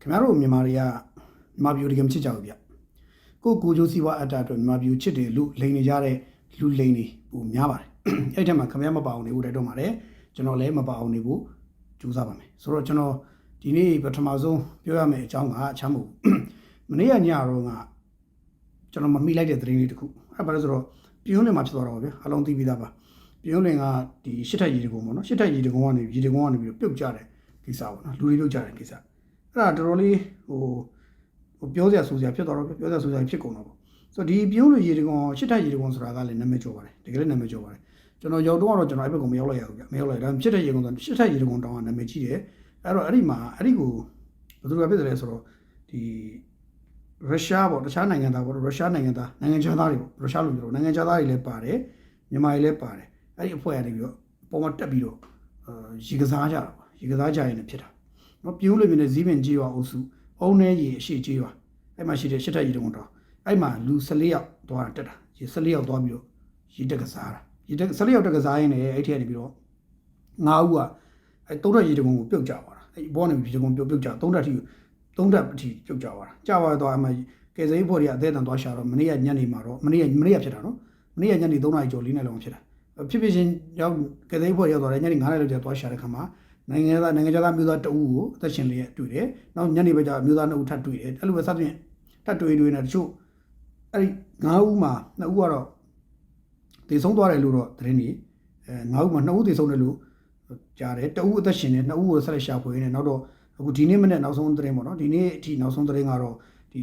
ခင်ဗျားတို့မြန်မာတွေကမြန်မာပြည်ကိုတကယ်မချစ်ကြဘူးဗျကိုကိုကျိုးစီဝါအတ္တအတွက်မြန်မာပြည်ကိုချစ်တယ်လူလိန်နေကြတဲ့လူလိန်တွေပုံများပါတယ်အဲ့ဒီထက်မှာခင်ဗျားမပါအောင်နေဖို့တိုက်တော့ပါတယ်ကျွန်တော်လည်းမပါအောင်နေဖို့ကြိုးစားပါမယ်ဆိုတော့ကျွန်တော်ဒီနေ့ပထမဆုံးပြောရမယ့်အကြောင်းကအချမ်းမဟုတ်ဘူးမနေ့ကညတော့ကကျွန်တော်မမိလိုက်တဲ့သတင်းလေးတစ်ခုအဲ့ဘာလို့ဆိုတော့ပြုံးလင်မှာဖြစ်သွားတော့ဗျာအလုံးသိပြီးသားပါပြုံးလင်ကဒီရှစ်ထက်ရီတကုံပေါ့နော်ရှစ်ထက်ရီတကုံကနေရီတကုံကနေပြီးတော့ပြုတ်ကြတဲ့ကိစ္စပေါ့နော်လူတွေပြုတ်ကြတဲ့ကိစ္စ အဲ့ဒါတော်တော်လေးဟိုဟိုပြောစရာဆိုစရာဖြစ်သွားတော့ပြောစရာဆိုစရာဖြစ်ကုန်တော့ပေါ့ဆိုတော့ဒီပြုံးလူရေတကောင်ရှစ်ထက်ရေတကောင်ဆိုတာကလည်းနာမည်ကျော်ပါတယ်တကယ်လည်းနာမည်ကျော်ပါတယ်ကျွန်တော်ရောက်တော့တော့ကျွန်တော်အဲ့ဘက်ကမရောက်လိုက်ရဘူးဗျမရောက်လိုက်ဒါရှစ်ထက်ရေကောင်ဆိုရှစ်ထက်ရေတကောင်တောင်းကနာမည်ကြီးတယ်အဲ့တော့အဲ့ဒီမှာအဲ့ဒီကိုဘယ်သူကဖြစ်တယ်လဲဆိုတော့ဒီရုရှားပေါ့တခြားနိုင်ငံသားပေါ့ရုရှားနိုင်ငံသားနိုင်ငံခြားသားတွေပေါ့ရုရှားလူမျိုးနိုင်ငံခြားသားတွေလည်းပါတယ်မြန်မာတွေလည်းပါတယ်အဲ့ဒီအဖွဲ့ကနေပြီးတော့ပုံမတက်ပြီးတော့အာရေကစားကြတာပေါ့ရေကစားကြရင်လည်းဖြစ်တာ နော်ပြိုးလိုမျိုးနဲ့ဇီးပင်ကြီးရွာအုပ်စုအုံးနေရီအရှိကြီးရွာအဲ့မှာရှိတဲ့ရှစ်ထက်ရီတုံးတော်အဲ့မှာလူ14ယောက်သွားတာတက်တာဒီ14ယောက်သွားပြီးတော့ရီတက်ကစားတာရီတက်14ယောက်တက်ကစားရင်းနဲ့အဲ့ထက်နေပြီးတော့9ဦးကအဲ့သုံးထက်ရီတုံးကိုပြုတ်ကြသွားတာအဲ့ဘောနေရီတုံးပြုတ်ပြုတ်ကြသုံးထက်ထိသုံးထက်အထိပြုတ်ကြသွားတာကြာသွားတော့အမှကယ်ဆယ်ရေးဖွဲ့တွေအသေးအံသွားရှာတော့မနေ့ကညနေမှာတော့မနေ့ကမနေ့ကဖြစ်တာနော်မနေ့ကညနေ3နာရီကျော်4နာရီလောက်ဖြစ်တာဖြစ်ဖြစ်ချင်းရောက်ကယ်ဆယ်ရေးဖွဲ့ရောက်သွားတယ်ညနေ9နာရီလောက်ကျသွားရှာတဲ့ခါမှာ နိုင်ငံသားနိုင်ငံသားမျိုးသားတအူးကိုအသက်ရှင်လျက်တွေ့တယ်။နောက်ညနေဘက်ကျမျိုးသားနှစ်ဦးထပ်တွေ့တယ်။အဲ့လိုပဲစသဖြင့်ထပ်တွေ့တွေ့နေတချို့အဲ့ဒီ၅ဦးမှာနှစ်ဦးကတော့တည်ဆုံးသွားတယ်လို့တော့သတင်းကြီးအဲ၅ဦးမှာနှစ်ဦးတည်ဆုံးတယ်လို့ကြားတယ်။တအူးအသက်ရှင်တယ်နှစ်ဦးကိုဆက်လက်ရှာဖွေနေနောက်တော့အခုဒီနေ့မနေ့နောက်ဆုံးသတင်းပေါ့နော်ဒီနေ့အထိနောက်ဆုံးသတင်းကတော့ဒီ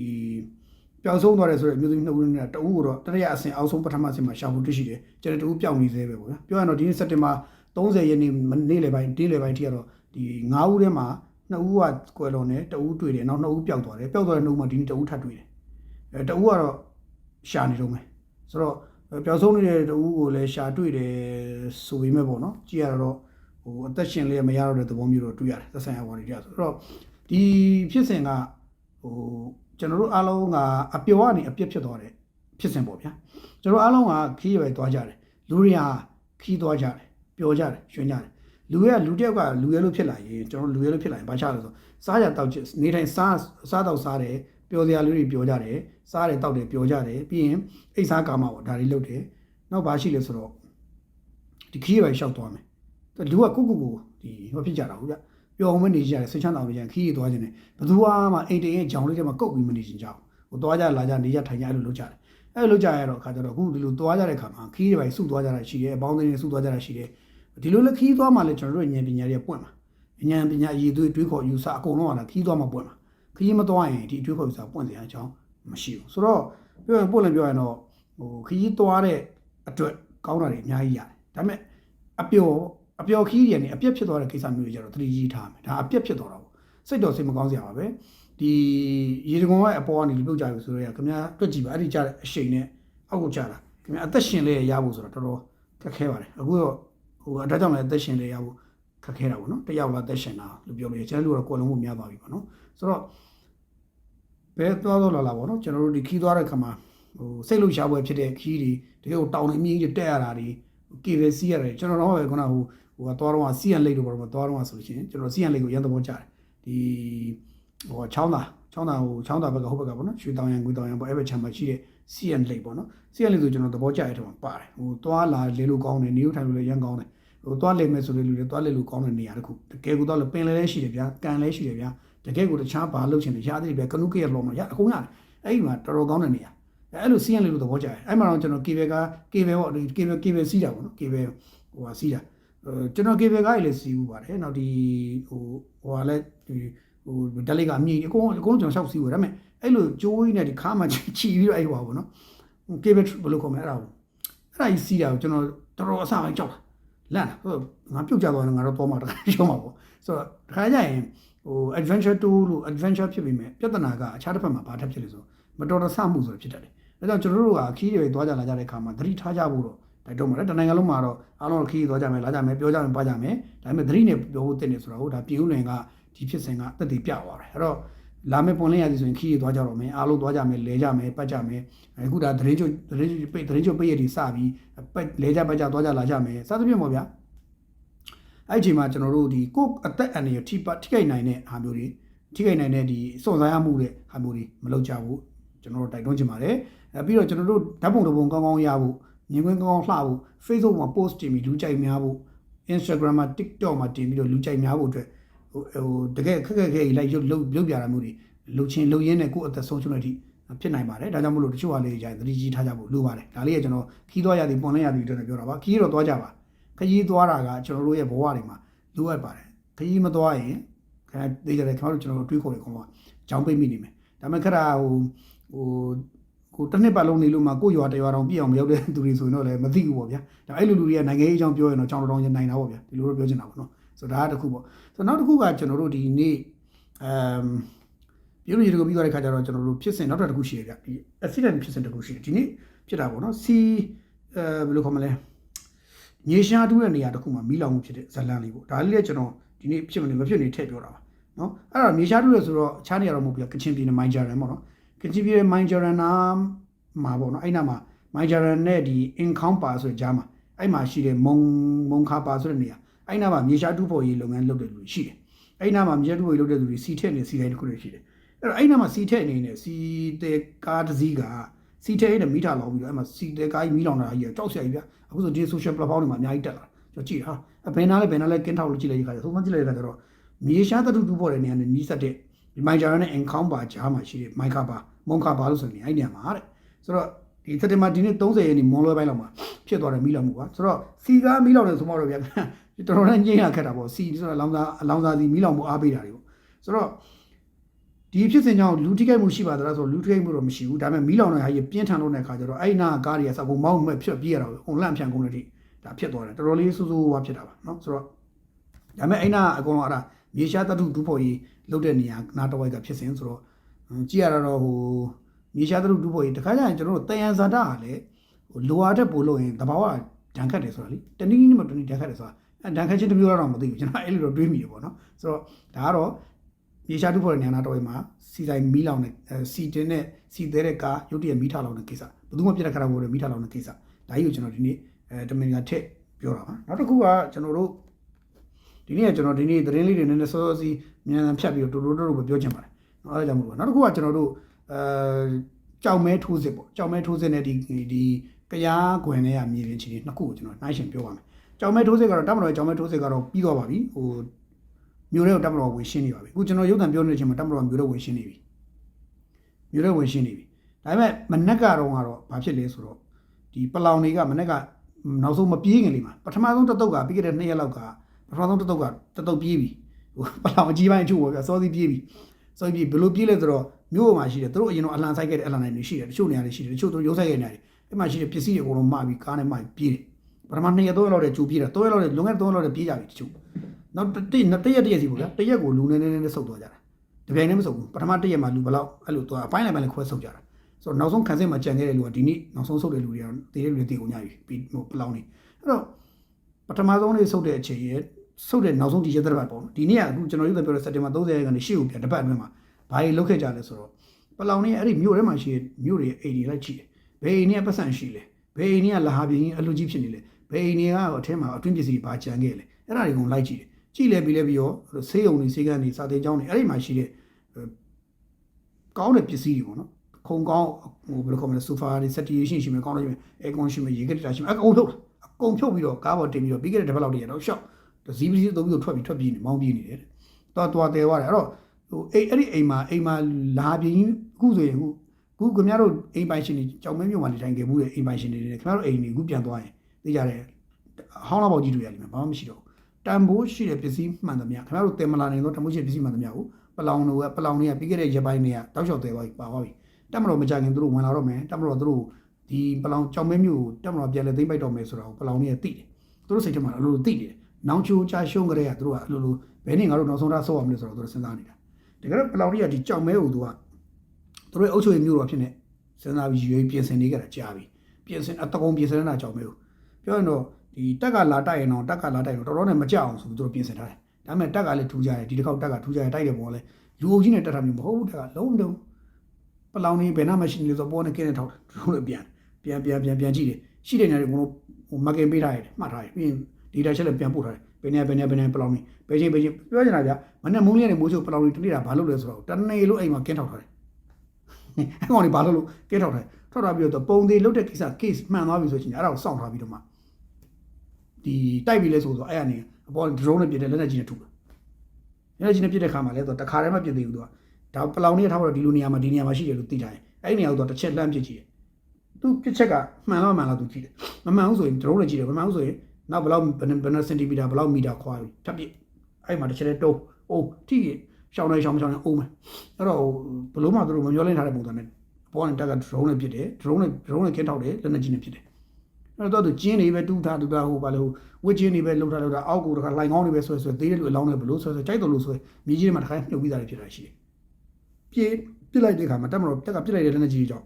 ပျောက်ဆုံးသွားတယ်ဆိုတော့မျိုးသမီးနှစ်ဦးနဲ့တအူးကိုတော့တရရအဆင်အောက်ဆုံးပထမအဆင်မှာရှာဖို့တွေ့ရှိတယ်။ကျန်တဲ့တအူးပျောက်နေသေးပဲပေါ့ဗျာ။ပြောရရင်တော့ဒီနေ့စက်တင်ဘာ 30ရက်နေ့နေ့လယ်ပိုင်းဒီလယ်ပိုင်းထိကတော့ဒီ9ဦးထဲမှာ2ဦးကကွယ်လွန်တယ်တဦးတွေ့တယ်နောက်2ဦးပျောက်သွားတယ်ပျောက်သွားတဲ့2ဦးမှာဒီနေ့တဦးထပ်တွေ့တယ်အဲတဦးကတော့ရှာနေတော့မယ်ဆိုတော့ပျောက်ဆုံးနေတဲ့တဦးကိုလည်းရှာတွေ့တယ်ဆိုပေမဲ့ပေါ့နော်ကြည့်ရတော့ဟိုအသက်ရှင်လေးမရတော့တဲ့သဘောမျိုးတော့တွေ့ရတယ်သက်ဆိုင်ရာဝါဒီကြဆိုတော့ဒီဖြစ်စဉ်ကဟိုကျွန်တော်တို့အားလုံးကအပျော်ကနေအပြစ်ဖြစ်သွားတယ်ဖြစ်စဉ်ပေါ့ဗျာကျွန်တော်အားလုံးကခီးရွယ်သွားကြတယ်လူတွေဟာခီးသွားကြတယ် ပျော်ကြတယ်ရွှင်ကြတယ်လူရဲ့လူတယောက်ကလူရဲလို့ဖြစ်လာရင်ကျွန်တော်လူရဲလို့ဖြစ်လာရင်ဘာချလဲဆိုစားရတောက်ချနေတိုင်းစားစားတော့စားတယ်ပျော်စရာလူတွေပျော်ကြတယ်စားတယ်တောက်တယ်ပျော်ကြတယ်ပြီးရင်အိတ်စားကာမပေါ့ဒါတွေလုပ်တယ်နောက်ဘာရှိလဲဆိုတော့ဒီခီးပဲရှောက်သွားမယ်လူကကိုကိုကိုဒီဟောဖြစ်ကြတာဟုတ်ဗျပျော်မနေကြတယ်ဆွချမ်းတောင်နေကြခီးရသွားခြင်းနဲ့ဘယ်သူမှအိတ်တရဲ့ကြောင်လေးထဲမှာကုတ်ပြီးမနေချင်ကြဘူးဟိုသွားကြလာကြနေကြထိုင်ကြအဲ့လိုလုပ်ကြတယ်အဲ့လိုလုပ်ကြရတော့အခါကျတော့အခုဒီလိုသွားကြတဲ့ခါမှာခီးတွေပဲစုသွားကြတာရှိတယ်အပေါင်းအသင်းတွေစုသွားကြတာရှိတယ် ဒီလိုလက်ခီးသွားမှလည်းကျွန်တော်တို့ဉာဏ်ပညာတွေပွင့်မှာဉာဏ်ပညာရည်သွေးတွေးခေါ်ယူဆအကုန်လုံးကလည်းခီးသွားမှပွင့်မှာခီးမသွားရင်ဒီတွေးခေါ်ယူဆပွင့်စရာအကြောင်းမရှိဘူးဆိုတော့ပြောရင်ပွင့်လည်းပြောရင်တော့ဟိုခီးသွားတဲ့အတွက်ကောင်းတာတွေအများကြီးရတယ်ဒါပေမဲ့အပျော်အပျော်ခီးတွေကနေအပြက်ဖြစ်သွားတဲ့ကိစ္စမျိုးတွေကြတော့သတိကြီးထားမယ်ဒါအပြက်ဖြစ်သွားတာပေါ့စိတ်တော်စိတ်မကောင်းစရာပါပဲဒီရေတကုံရဲ့အပေါ်ကနေလူပြုတ်ကြပြီဆိုတော့ခင်ဗျားတွက်ကြည့်ပါအဲ့ဒီကြတဲ့အရှိန်နဲ့အောက်ကိုကြတာခင်ဗျာအသက်ရှင်လေးရဖို့ဆိုတော့တော်တော်ခက်ခဲပါတယ်အခုတော့ ဟိုအဒါကြောင့်လည်းအသက်ရှင်လေရဖို့ခက်ခဲတာပေါ့နော်တယောက်လားအသက်ရှင်တာလို့ပြောလို့ရကျွန်တော်တို့ကတော့ကိုယ်လုံးမှုများသွားပြီပေါ့နော်ဆိုတော့ဘယ်သွားတော့လာလာပေါ့နော်ကျွန်တော်တို့ဒီခီးသွားတဲ့ခါမှာဟိုစိတ်လှုပ်ရှားပွဲဖြစ်တဲ့ခီးတွေတကယ်ကိုတောင်းနေအမြင့်ကြီးတက်ရတာတွေကေပဲစီးရတယ်ကျွန်တော်တော့ပဲခုနကဟိုဟိုကသွားတော့စီယန်လိတ်လို့ပေါ့သွားတော့ဆိုလို့ရှိရင်ကျွန်တော်စီယန်လိတ်ကိုရန်သဘောကျတယ်ဒီဟိုချောင်းသာချောင်းသာဟိုချောင်းသာဘက်ကဟုတ်ဘက်ကပေါ့နော်ရွှေတောင်ရန်ငွေတောင်ရန်ပေါ့အဲ့ဘက်ခြမ်းမှာရှိတဲ့စီယန်လိတ်ပေါ့နော်စီယန်လိတ်ဆိုကျွန်တော်သဘောကျတဲ့ထဲမှာပါတယ်ဟိုသွားလာလေလို့ကောင်းတယ်နေလို့ထိုင်လို့လည်းရန်ကောင်းတယ် ဟိုသွားလိမ့်မယ်ဆိုတဲ့လူတွေသွားလိမ့်လို့ကောင်းတဲ့နေရာတခုတကယ်ကိုသွားလို့ပင်လည်းလည်းရှိတယ်ဗျာကန်လည်းရှိတယ်ဗျာတကယ်ကိုတခြားဘာလုပ်ချင်တယ်ရားသေးတယ်ဗျာကနုကေရလောမရအကုန်ရတယ်အဲ့ဒီမှာတော်တော်ကောင်းတဲ့နေရာအဲ့လိုစီးရင်လေးလို့သဘောကျတယ်အဲ့မှာတော့ကျွန်တော်ကေဘယ်ကကေဘယ်ပေါ့ကေဘယ်ကေဘယ်စီးတာပေါ့နော်ကေဘယ်ဟိုဟာစီးတာကျွန်တော်ကေဘယ်ကလည်းစီးဘူးပါတယ်နောက်ဒီဟိုဟိုဟာလည်းဒီဟိုဓာတ်လေးကအမြင့်အကုန်အကုန်ကျွန်တော်ရှောက်စီးဘူးဒါပေမဲ့အဲ့လိုကြိုးကြီးနဲ့ဒီခါမှချီပြီးတော့အဲ့ဟိုပါပေါ့နော်ကေဘယ်ဘယ်လိုခေါ်မလဲအဲ့ဒါကိုအဲ့ဒါကြီးစီးတာကိုကျွန်တော်တော်တော်အဆပိုင်းကြောက်တာ လန့်တာဟိုငါပြုတ်ကြသွားတယ်ငါတော့တော့မှတခါရှုံးမှာပေါ့ဆိုတော့တခါကျရင်ဟို adventure tour လို့ adventure ဖြစ်ပြီးမြဲပြဿနာကအခြားတစ်ဖက်မှာဘာထပ်ဖြစ်လဲဆိုမတော်တဆမှုဆိုဖြစ်တတ်တယ်ဒါကြောင့်ကျွန်တော်တို့ကခီးတွေသွားကြလာကြတဲ့အခါမှာသတိထားကြဖို့တော့တိုက်တော့မှာလေတနိုင်ငံလုံးမှာတော့အားလုံးခီးသွားကြမယ်လာကြမယ်ပြောကြမယ်ပါကြမယ်ဒါပေမဲ့သတိနဲ့ပြောဖို့တင်နေဆိုတော့ဟိုဒါပြည်ဦးလွင်ကဒီဖြစ်စဉ်ကတက်တည်ပြသွားတယ်အဲ့တော့ လာမယ့်ပွန်လင်းရသည်ဆိုရင်ခီးရသွားကြတော့မယ်အားလုံးသွားကြမယ်လဲကြမယ်ပတ်ကြမယ်အခုဒါသတင်းချုပ်သတင်းချုပ်ပိတ်သတင်းချုပ်ပိတ်ရည်စပြီးပိတ်လဲကြပတ်ကြသွားကြလာကြမယ်စသဖြင့်ပေါ့ဗျာအဲ့ဒီအချိန်မှာကျွန်တော်တို့ဒီကိုယ့်အသက်အန္တရာယ်ထိပထိခိုက်နိုင်တဲ့ဟာမျိုးတွေထိခိုက်နိုင်တဲ့ဒီစွန့်စားရမှုတဲ့ဟာမျိုးတွေမလုပ်ကြဘူးကျွန်တော်တို့တိုက်တွန်းချင်ပါတယ်အဲပြီးတော့ကျွန်တော်တို့ဓာတ်ပုံတစ်ပုံကောင်းကောင်းရဖို့မြင်ကွင်းကောင်းကောင်းလှဖို့ Facebook မှာ post တင်ပြီးလူကြိုက်များဖို့ Instagram မှာ TikTok မှာတင်ပြီးတော့လူကြိုက်များဖို့အတွက် ဟိုဟိုတကယ်ခက်ခက်ခဲခဲလိုက်ရုပ်လုတ်လုတ်ပြတာမျိုးတွေလှုပ်ချင်းလှုပ်ရင်းနဲ့ကိုယ့်အသက်ဆုံးရှုံးတဲ့အထိဖြစ်နိုင်ပါတယ်ဒါကြောင့်မလို့တချို့ဟာလေးကြာသတိကြီးထားကြဖို့လိုပါတယ်ဒါလေးကကျွန်တော်ခီးသွားရသည်ပွန်လဲရသည်အတွက်ပြောတာပါခီးတော့သွားကြပါခရီးသွားတာကကျွန်တော်တို့ရဲ့ဘဝတွေမှာလိုအပ်ပါတယ်ခရီးမသွားရင်ခင်ဗျာသိကြတယ်ခင်ဗျားတို့ကျွန်တော်တို့တွေးခေါ်တယ်ခေါင်းကကြောင်းပိတ်မိနေမယ်ဒါပေမဲ့ခက်တာဟိုဟိုကိုတစ်နှစ်ပတ်လုံးနေလို့မှကိုရွာတရွာတောင်ပြည့်အောင်မရောက်တဲ့သူတွေဆိုရင်တော့လည်းမသိဘူးပေါ့ဗျာဒါအဲ့လိုလူတွေကနိုင်ငံရေးအကြောင်းပြောရင်တော့ကြောင်တောင်ရင်နိုင်တာပေါ့ဗျာဒီလိုတော့ပြောချင်တာပေါ့နော် ဆိုတော့ဒါကတစ်ခုပေါ့ဆိုတော့နောက်တစ်ခုကကျွန်တော်တို့ဒီနေ့အမ်ပြည်လူကြီးတို့ပြီးသွားတဲ့ခါကျတော့ကျွန်တော်တို့ဖြစ်စဉ်နောက်တစ်ခုရှိတယ်ဗျဒီ accident ဖြစ်စဉ်တစ်ခုရှိတယ်ဒီနေ့ဖြစ်တာပေါ့နော်စီအဲဘယ်လိုခေါ်မလဲမြေရှားတူးတဲ့နေရာတစ်ခုမှာမီးလောင်မှုဖြစ်တဲ့ဇလန်လေးပေါ့ဒါလေးလည်းကျွန်တော်ဒီနေ့ဖြစ်မနေမဖြစ်နေထည့်ပြောတာပါနော်အဲ့တော့မြေရှားတူးရဆိုတော့အခြားနေရာတော့မဟုတ်ဘူးကချင်ပြည်နယ်မိုင်းဂျာရန်ပေါ့နော်ကချင်ပြည်နယ်မိုင်းဂျာရန်နာမှာပေါ့နော်အဲ့နာမှာမိုင်းဂျာရန်နဲ့ဒီအင်ခေါင်းပါဆိုတဲ့ကြားမှာအဲ့မှာရှိတဲ့မုံမုံခါပါဆိုတဲ့နေရာ အဲ့နာမှာမြေရှားတူးဖို့ရေးလုပ်ငန်းလုပ်တဲ့လူတွေရှိတယ်အဲ့နာမှာမြေရှားတူးဖို့ရေးလုပ်တဲ့လူတွေစီထက်နေစီတိုင်းတစ်ခုတွေရှိတယ်အဲ့တော့အဲ့နာမှာစီထက်အနေနဲ့စီတဲ့ကားတစ်စီးကစီထက်နဲ့မီးထာလောင်ပြီးတော့အဲ့မှာစီတဲ့ကားကြီးမီးလောင်တာကြီးကြောက်စရာကြီးဗျအခုဆိုဒီ social platform တွေမှာအများကြီးတက်လာကျွန်တော်ကြည့်ဟာဘယ်နာလဲဘယ်နာလဲကင်းထောက်လို့ကြည့်လိုက်ရခါကျသုံးသကြည့်လိုက်ရခါကျတော့မြေရှားတတူတူပေါ်တဲ့နေရာနဲ့နီးစပ်တဲ့ဒီမိုင်ဂျာနဲ့အင်ခေါင်းပါကြားမှာရှိတဲ့မိုင်ခါပါမုံခါပါလို့ဆိုရင်အဲ့နေရာမှာတဲ့ဆိုတော့ ဒီစက်တင်ဘာဒီနေ့30ရက်နေ့မွန်လွဲပိုင်းလောက်မှာဖြစ်သွားတယ်မီးလောင်မှုပါဆိုတော့စီကားမီးလောင်တယ်ဆိုမှတော့ဗျာတော်တော်နဲ့ညင်ရခက်တာပေါ့စီဆိုတော့အလောင်းသားအလောင်းသားစီမီးလောင်မှုအားပေးတာတွေပေါ့ဆိုတော့ဒီဖြစ်စဉ်ကြောင့်လူထိခိုက်မှုရှိပါသလားဆိုတော့လူထိခိုက်မှုတော့မရှိဘူးဒါပေမဲ့မီးလောင်တဲ့ဟာကြီးပြင်းထန်လို့တဲ့ခါကျတော့အဲ့နာကားတွေကစကုန်မောင်းမဲ့ဖြတ်ပြေးရတာပဲအုံလန့်ဖြန်ကုန်တဲ့အထိဒါဖြစ်သွားတယ်တော်တော်လေးစူးစူးဝါဖြစ်တာပါเนาะဆိုတော့ဒါပေမဲ့အဲ့နာအကုန်လုံးအဲ့ဒါမြေရှားတတုဒုဖို့ကြီးလုတ်တဲ့နေရာနားတစ်ဝိုက်ကဖြစ်စဉ်ဆိုတော့ကြည့်ရတော့ဟို မြေရှားတတုဒုဖို့ကြီးတခါကျရင်ကျွန်တော်တို့တယံဇာတာကလည်းဟိုလိုအားတက်ပို့လို့ရင်တဘာဝဒဏ်ခတ်တယ်ဆိုတာလေတနည်းနည်းမတနည်းဒဏ်ခတ်တယ်ဆိုတာအဲဒဏ်ခတ်ခြင်းတစ်မျိုးတော့မသိဘူးကျွန်တော်အဲ့လိုတော့တွေးမိတယ်ပေါ့နော်ဆိုတော့ဒါကတော့မြေရှားဒုဖို့တဲ့နေရာနားတစ်ဝိုက်မှာစီဆိုင်မီးလောင်တဲ့စီတင်တဲ့စီသေးတဲ့ကားရုတ်တရက်မီးထားလောင်တဲ့ကိစ္စဘယ်သူမှပြတဲ့ခါတော့မီးထားလောင်တဲ့ကိစ္စဒါကြီးကိုကျွန်တော်ဒီနေ့အဲတမင်ကထက်ပြောတာပါနောက်တစ်ခုကကျွန်တော်တို့ဒီနေ့ကကျွန်တော်ဒီနေ့သတင်းလေးတွေနည်းနည်းစောစောစီမြန်မြန်ဖြတ်ပြီးတော့တိုးတိုးတိုးတိုးပြောချင်ပါတယ်။အဲဒါကြောင့်မလို့နောက်တစ်ခုကကျွန်တော်တို့ အဲကြောက်မဲထိုးစစ်ပေါ့ကြောက်မဲထိုးစစ်နဲ့ဒီဒီကြားခွင်နဲ့ရမြေပြင်ချီတွေနှစ်ခုကိုကျွန်တော်နှိုင်းရှင်ပြောပါမယ်။ကြောက်မဲထိုးစစ်ကတော့တမတော်ကြောက်မဲထိုးစစ်ကတော့ပြီးသွားပါပြီ။ဟိုမျိုးတွေကိုတမတော်ဝင်ရှင်းနေပါပြီ။အခုကျွန်တော်ရုပ်သံပြောနေတဲ့အချိန်မှာတမတော်မျိုးတွေဝင်ရှင်းနေပြီ။မျိုးတွေဝင်ရှင်းနေပြီ။ဒါပေမဲ့မနက်ကတော့ကတော့ဘာဖြစ်လဲဆိုတော့ဒီပလောင်တွေကမနက်ကနောက်ဆုံးမပြေးခင်လေးမှာပထမဆုံးတစ်တုပ်ကပြီးခဲ့တဲ့2ရက်လောက်ကပထမဆုံးတစ်တုပ်ကတစ်တုပ်ပြေးပြီဟိုပလောင်အကြီးပိုင်းအချို့ပေါ့ဗျာစောစီပြေးပြီစောစီပြေးဘယ်လိုပြေးလဲဆိုတော့ မြို့မှာရှိတယ်သူတို့အရင်တော့အလံဆိုင်ခဲ့တဲ့အလံနိုင်တွေရှိတယ်တချို့နေရာတွေရှိတယ်တချို့သူရုံးဆိုင်ခဲ့နေတယ်အဲ့မှာရှိတဲ့ပစ္စည်းတွေအကုန်လုံးမှပြီးကားနဲ့မှပြေးတယ်ပထမ2ရက်3ရက်လောက်တည်းကြိုပြေးတာ3ရက်လောက်တည်းလွန်ခဲ့တဲ့3ရက်လောက်တည်းပြေးကြပြီတချို့နောက်တစ်တစ်ရက်တစ်ရက်စီပေါ့ဗျာတစ်ရက်ကိုလူနေနေနေဆုတ်သွားကြတာတပြိုင်တည်းမဆုတ်ဘူးပထမတစ်ရက်မှာလူဘယ်လောက်အဲ့လိုသွားအပိုင်းလိုက်ပိုင်းလိုက်ခွဲဆုတ်ကြတာဆိုတော့နောက်ဆုံးခံစစ်မှာကြံခဲ့တဲ့လူကဒီနေ့နောက်ဆုံးဆုတ်တဲ့လူတွေကတော့တည်တဲ့လူတွေတည်ကုန်ကြပြီပြီးဟိုပလောင်းနေအဲ့တော့ပထမဆုံးလေးဆုတ်တဲ့အချိန်ရဲ့ဆုတ်တဲ့နောက်ဆုံးဒီရက်သက်ပတ်ပေါ့ဒီနေ့ကအခုကျွန်တော်ရုပ်သံပြောတဲ့စက်တင်ဘာ30ရက်ကနေရှေ့ကိုပြန်တစ်ပတ်အတွင်းမှာ ဘာတွေလုပ်ခဲ့ကြလဲဆိုတော့ပလောင်နေအဲ့ဒီမြို့ထဲမှာရှိတဲ့မြို့တွေအိမ်တွေလိုက်ကြည့်တယ်ဘယ်အိမ်တွေကပတ်စံရှိလဲဘယ်အိမ်တွေကလာဟာပြင်းအလူကြီးဖြစ်နေလဲဘယ်အိမ်တွေကတော့အထက်မှာအတွင်းပစ္စည်းဘာကြံခဲ့လဲအဲ့ဒါတွေကိုလိုက်ကြည့်တယ်ကြည့်လဲပြီးလဲပြီးရောဆေးရုံတွေဆေးကန်းတွေစာသင်ကျောင်းတွေအဲ့ဒီမှာရှိတဲ့ကောင်းတဲ့ပစ္စည်းတွေပေါ့နော်ခုံကောင်းဟိုဘယ်လိုခေါ်မလဲဆိုဖာတွေစက်တီရှင်ရှိမယ်ကောင်းလို့ရှိမယ်အဲကွန်ရှိမယ်ရေကတတာရှိမယ်အကုန်ထုတ်အကုန်ဖြုတ်ပြီးတော့ကားပေါ်တင်ပြီးတော့ပြီးခဲ့တဲ့တစ်ပတ်လောက်တည်းရတော့ရှော့ဇီးပစ္စည်းသုံးပြီးတော့ထွက်ပြီးထွက်ပြေးနေမောင်းပြေးနေတယ်တော်တော်တဲသွားတယ်အဲ့တော့ ဟိုအိအဲ့ဒီအိမ်မှာအိမ်မှာလာပြင်းအခုဆိုရင်အခုခုခင်ဗျားတို့အိမ်ပိုင်ရှင်တွေကြောင်မဲမြို့မှာနေထိုင်ခဲ့မှုတဲ့အိမ်ပိုင်ရှင်တွေခင်ဗျားတို့အိမ်တွေအခုပြန်သွားရင်သိကြတယ်ဟောင်းလာပေါက်ကြီးတွေရလိမ့်မယ်ဘာမှမရှိတော့ဘူးတန်ဖိုးရှိတဲ့ပစ္စည်းမှန်သမျှခင်ဗျားတို့တင်မလာနိုင်တော့တန်ဖိုးရှိတဲ့ပစ္စည်းမှန်သမျှကိုပလောင်တို့ကပလောင်တွေကပြီးခဲ့တဲ့ရက်ပိုင်းတွေကတောက်လျှောက်တဲသွားပြီပါသွားပြီတက်မတော်မကြခင်သူတို့ဝင်လာတော့မယ်တက်မတော်သူတို့ဒီပလောင်ကြောင်မဲမြို့ကိုတက်မတော်ပြန်လဲသိမ့်ပိုက်တော့မယ်ဆိုတာကိုပလောင်တွေကသိတယ်သူတို့စိတ်ထဲမှာအလိုလိုသိတယ်နောင်ချိုချာရှုံးကြတဲ့ကသူတို့ကအလိုလိုဘယ်နဲ့ငါတို့နောက်ဆုံးထားဆောက်ရမလဲဆိုတော့သူတို့စဉ်းစားနေတာ တကယ်တော့ပလောင်တွေကဒီကြောင်မဲကိုသူကသူတို့ရဲ့အုပ်ချုပ်ရေးမျိုးတော်ဖြစ်နေစဉ်းစားပြီးရွေးပြင်ဆင်နေကြတာကြားပြီပြင်ဆင်အတကုံပြင်ဆင်နေတာကြောင်မဲကိုပြောရင်တော့ဒီတက်ကလာတိုက်ရင်တော့တက်ကလာတိုက်တော့တော်တော်နဲ့မကြောက်အောင်ဆိုပြီးသူတို့ပြင်ဆင်ထားတယ်ဒါပေမဲ့တက်ကလည်းထူကြတယ်ဒီတစ်ခေါက်တက်ကထူကြတယ်တိုက်တယ်ပေါ်လဲလူအုပ်ကြီးနဲ့တက်တာမျိုးမဟုတ်ဘူးတက်ကလုံးလုံးပလောင်နေဘယ်နှမရှိနေလို့ဆိုပေါ်နေကင်းနေထောက်တယ်တို့လည်းပြန်ပြန်ပြန်ပြန်ပြန်ကြည့်တယ်ရှိတဲ့နေရာတွေဘုံဟိုမကင်ပေးထားရတယ်မှတ်ထားတယ်ပြီးရင် data ချက်လည်းပြန်ပို့ထားတယ်ဘ ယ်နေဘယ်နေဘယ်နေပလောင်နေဘယ်ချင်းဘယ်ချင်းပြောချင်တာဗျာမနဲ့မုံလေးနဲ့မိုးချိုပလောင်နေတနေ့တာဘာလုပ်လဲဆိုတော့တနေ့လို့အိမ်မှာကင်းထောက်ထားတယ်အဲ့ကောင်တွေဘာလုပ်လို့ကင်းထောက်ထားထောက်ထားပြီးတော့ပုံသေးလုတ်တဲ့ကိစ္စ case မှန်သွားပြီဆိုချင်အဲ့ဒါကိုစောင့်ထားပြီးတော့မှဒီတိုက်ပြီလဲဆိုတော့အဲ့ကနေအပေါ် drone နဲ့ပြတဲ့လက်နက်ကြီးနဲ့ထုတာလက်နက်ကြီးနဲ့ပြတဲ့ခါမှာလဲဆိုတော့တခါတည်းမှပြသေးဘူးသူကဒါပလောင်လေးထားတော့ဒီလိုနေရာမှာဒီနေရာမှာရှိတယ်လို့သိကြတယ်အဲ့ဒီနေရာကိုတော့တစ်ချက်လှမ်းပြကြည့်တယ်သူပြချက်ကမှန်တော့မှန်တော့သူကြည့်တယ်မမှန်ဘူးဆိုရင် drone နဲ့ကြည့်တယ်မမှန်ဘူးဆိုရင် နောက်ဘယ်လောက်ဘယ်ဘယ်စင်တီမီတာဘယ်လောက်မီတာခွာပြီဖြတ်ပြအဲ့မှာတစ်ချက်လဲတုံးအိုးထိရရှောင်းနေရှောင်းမရှောင်းနေအိုးမယ်အဲ့တော့ဘလို့မှသူတို့မမျောလင့်ထားတဲ့ပုံစံနဲ့ပေါ်ကနေတက်က drone နဲ့ပြစ်တယ် drone နဲ့ drone နဲ့ကင်းထောက်တယ်လက်နက်ကြီးနဲ့ပြစ်တယ်အဲ့တော့သူကျင်းနေပဲတူးထားတူးထားဟိုပါလေဟိုဝစ်ကျင်းနေပဲလှုပ်ထားလှုပ်ထားအောက်ကိုတခါလိုင်ကောင်းနေပဲဆွဲဆွဲသေးတယ်လို့အလောင်းနေဘလို့ဆွဲဆွဲကြိုက်တယ်လို့ဆွဲမြေကြီးထဲမှာတခါမြုပ်ပြီးသားတွေဖြစ်တာရှိတယ်ပြေးပြစ်လိုက်တဲ့ခါမှာတက်မလို့တက်ကပြစ်လိုက်တဲ့လက်နက်ကြီးကြောင့်